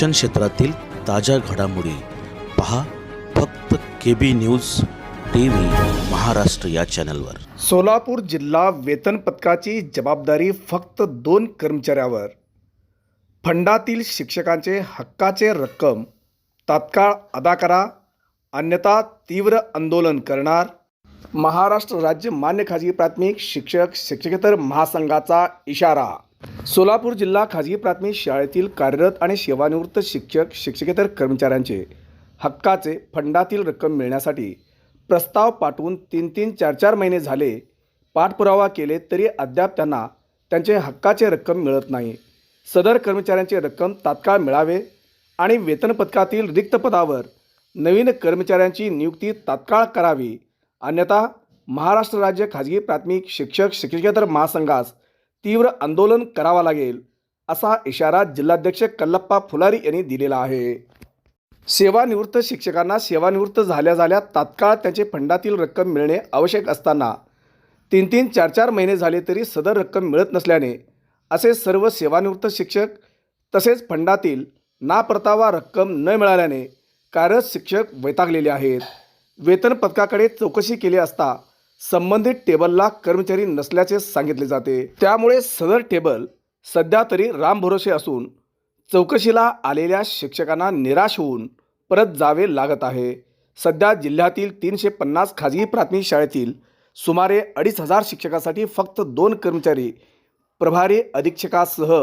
शिक्षण क्षेत्रातील ताज्या घडामोडी पहा फक्त K B news T V Maharashtra या चॅनलवर. सोलापूर जिल्हा वेतन पथकाची जबाबदारी फक्त दोन कर्मचाऱ्यावर. फंडातील शिक्षकांचे हक्काचे रक्कम तात्काळ अदा करा अन्यथा तीव्र आंदोलन करणार. महाराष्ट्र राज्य मान्य खाजगी प्राथमिक शिक्षक शिक्षकेतर महासंघाचा इशारा. सोलापूर जिल्हा खाजगी प्राथमिक शाळेतील कार्यरत आणि सेवानिवृत्त शिक्षक शिक्षकेतर कर्मचाऱ्यांचे हक्काचे फंडातील रक्कम मिळण्यासाठी प्रस्ताव पाठवून तीन तीन चार चार महिने झाले पाठपुरावा केले तरी अद्याप त्यांना त्यांचे हक्काचे रक्कम मिळत नाही. सदर कर्मचाऱ्यांची रक्कम तात्काळ मिळावे आणि वेतनपथकातील रिक्त पदावर नवीन कर्मचाऱ्यांची नियुक्ती तात्काळ करावी. अन्यथा महाराष्ट्र राज्य खाजगी प्राथमिक शिक्षक शिक्षकेतर महासंघास तीव्र आंदोलन करावा लागेल असा इशारा जिल्हाध्यक्ष कल्लप्पा फुलारी यांनी दिलेला आहे. सेवानिवृत्त शिक्षकांना सेवानिवृत्त झाल्या झाल्या तात्काळ त्यांचे फंडातील रक्कम मिळणे आवश्यक असताना तीन तीन चार चार महिने झाले तरी सदर रक्कम मिळत नसल्याने असे सर्व सेवानिवृत्त शिक्षक तसेच फंडातील नापरतावा रक्कम न मिळाल्याने कार्यरत शिक्षक वैतागलेले आहेत. वेतन पथकाकडे चौकशी केली असता संबंधित टेबलला कर्मचारी नसल्याचे सांगितले जाते. त्यामुळे सदर टेबल सध्या तरी रामभरोसे असून चौकशीला आलेल्या शिक्षकांना निराश होऊन परत जावे लागत आहे. सध्या जिल्ह्यातील तीनशे पन्नास खाजगी प्राथमिक शाळेतील सुमारे अडीच हजार शिक्षकासाठी फक्त दोन कर्मचारी प्रभारी अधीक्षकासह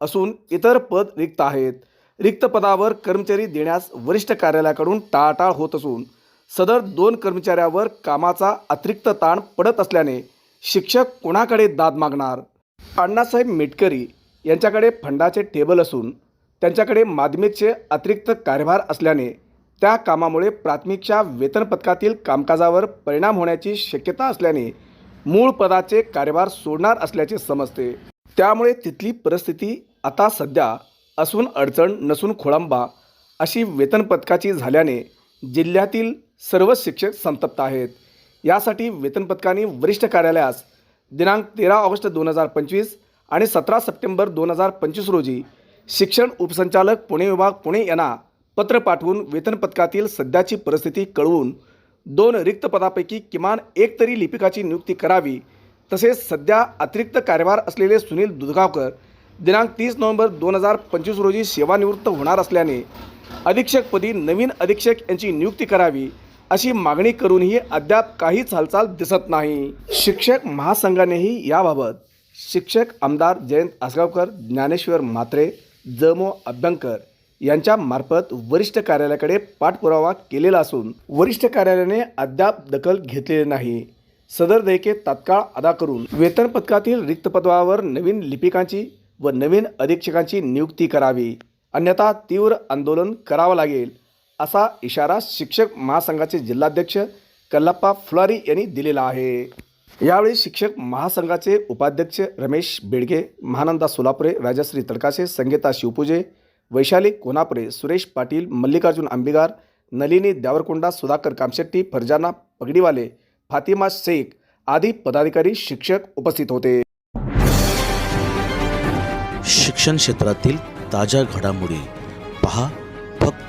असून इतर पद रिक्त आहेत. रिक्त पदावर कर्मचारी देण्यास वरिष्ठ कार्यालयाकडून टाळाटाळ होत असून सदर दोन कर्मचाऱ्यावर कामाचा अतिरिक्त ताण पडत असल्याने शिक्षक कोणाकडे दाद मागणार? अण्णासाहेब मेटकरी यांच्याकडे फंडाचे टेबल असून त्यांच्याकडे माध्यमिकचे अतिरिक्त कार्यभार असल्याने त्या कामामुळे प्राथमिकच्या वेतनपथकातील कामकाजावर परिणाम होण्याची शक्यता असल्याने मूळ पदाचे कार्यभार सोडणार असल्याचे समजते. त्यामुळे तिथली परिस्थिती आता सध्या असून अडचण नसून खोळंबा अशी वेतनपथकाची झाल्याने जिल्ह्यातील सर्वच शिक्षक संतप्त आहेत. यासाठी वेतन पथकाने वरिष्ठ कार्यालयास दिनांक तेरा ऑगस्ट दोन हजार पंचवीस आणि सतरा सप्टेंबर दोन हजार पंचवीस रोजी शिक्षण उपसंचालक पुणे विभाग पुणे यांना पत्र पाठवून वेतन पथकातील सध्याची परिस्थिती कळवून दोन रिक्त पदापैकी किमान एक तरी लिपिकाची नियुक्ती करावी. तसेच सध्या अतिरिक्त कार्यभार असलेले सुनील दुधगावकर दिनांक तीस नोव्हेंबर दोन हजार पंचवीस रोजी सेवानिवृत्त होणार असल्याने अधीक्षकपदी नवीन अधीक्षक यांची नियुक्ती करावी. अशी मागणी करूनही अद्याप काहीच हालचाल दिसत नाही. शिक्षक महासंघानेही याबाबत शिक्षक आमदार जयंत आसगावकर ज्ञानेश्वर म्हात्रे जमो अभ्यंकर यांच्यामार्फत वरिष्ठ कार्यालयाकडे पाठपुरावा केलेला असून वरिष्ठ कार्यालयाने अद्याप दखल घेतलेली नाही. सदर देयके तात्काळ अदा करून वेतन पथकातील रिक्त पदावर नवीन लिपिकांची व नवीन अधीक्षकांची नियुक्ती करावी. अन्यथा तीव्र आंदोलन करावं लागेल. असा इशारा शिक्षक महासंघाचे जिल्हाध्यक्ष कल्लप्पा फुलारी यांनी दिलेला आहे. यावेळी शिक्षक महासंघाचे उपाध्यक्ष रमेश बेडगे महानंदा सोलापुरे राजश्री तडकाशे संगीता शिवपूजे वैशाली कोनापुरे सुरेश पाटील मल्लिकार्जुन आंबिगार नलिनी द्यावरकोंडा सुधाकर कामशेट्टी फरजाना पगडीवाले फातिमा शेख आदी पदाधिकारी शिक्षक उपस्थित होते. शिक्षण क्षेत्रातील ताज्या घडामोडी पहा.